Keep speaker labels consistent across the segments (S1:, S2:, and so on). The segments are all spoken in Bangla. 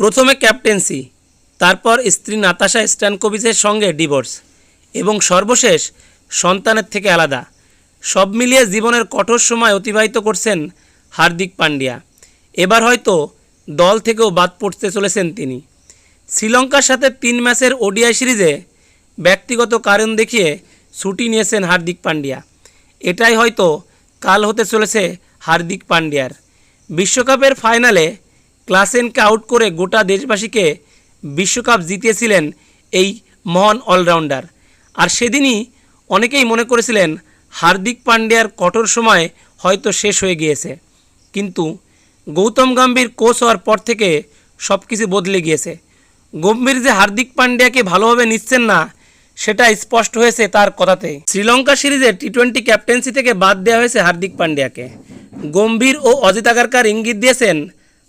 S1: প্রথমে ক্যাপ্টেন্সি, তারপর স্ত্রী নাতাশা স্ট্যানকোভিচের সঙ্গে ডিভোর্স এবং সর্বশেষ সন্তানের থেকে আলাদা। সব মিলিয়ে জীবনের কঠোর সময় অতিবাহিত করছেন হার্দিক পান্ডিয়া। এবার হয়তো দল থেকেও বাদ পড়তে চলেছেন তিনি। শ্রীলঙ্কার সাথে তিন ম্যাচের ওডিআই সিরিজে ব্যক্তিগত কারণ দেখিয়ে ছুটি নিয়েছেন হার্দিক পান্ডিয়া। এটাই হয়তো কাল হতে চলেছে হার্দিক পান্ডিয়ার। বিশ্বকাপের ফাইনালে ক্লাসেনকে আউট করে গোটা দেশবাসীকে বিশ্বকাপ জিতিয়েছিলেন এই মহান অলরাউন্ডার। আর সেদিনই অনেকেই মনে করেছিলেন, হার্দিক পান্ডিয়ার কঠোর সময় হয়তো শেষ হয়ে গিয়েছে। কিন্তু গৌতম গম্ভীর কোচ হওয়ার পর থেকে সব কিছু বদলে গিয়েছে। গম্ভীর যে হার্দিক পান্ডিয়াকে ভালোভাবে নিচ্ছেন না, সেটা স্পষ্ট হয়েছে তার কথাতে। শ্রীলঙ্কা সিরিজের টি টোয়েন্টি ক্যাপ্টেন্সি থেকে বাদ দেওয়া হয়েছে হার্দিক পান্ডিয়াকে। গম্ভীর ও অজিত আগারকার ইঙ্গিত দিয়েছেন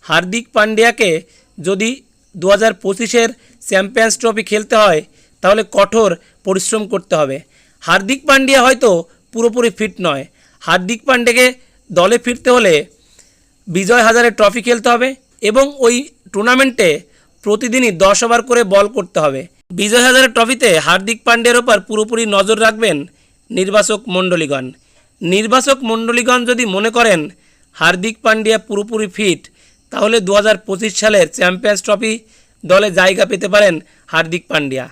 S1: হার্দিক পান্ডিয়াকে যদি দু হাজার পঁচিশের চ্যাম্পিয়ন্স ট্রফি খেলতে হয়, তাহলে কঠোর পরিশ্রম করতে হবে। হার্দিক পান্ডিয়া হয়তো পুরোপুরি ফিট নয়। হার্দিক পান্ডেকে দলে ফিরতে হলে বিজয় হাজারে ট্রফি খেলতে হবে এবং ওই টুর্নামেন্টে প্রতিদিনই দশ ওভার করে বল করতে হবে। বিজয় হাজারে ট্রফিতে হার্দিক পান্ডের ওপর পুরোপুরি নজর রাখবেন নির্বাচক মণ্ডলীগণ। নির্বাচক মণ্ডলীগণ যদি মনে করেন, হার্দিক পান্ডিয়া পুরোপুরি ফিট তাহলে দু হাজার পঁচিশ সালের চ্যাম্পিয়ন্স ট্রফি দলে জায়গা পেতে পারেন হার্দিক পান্ডিয়া।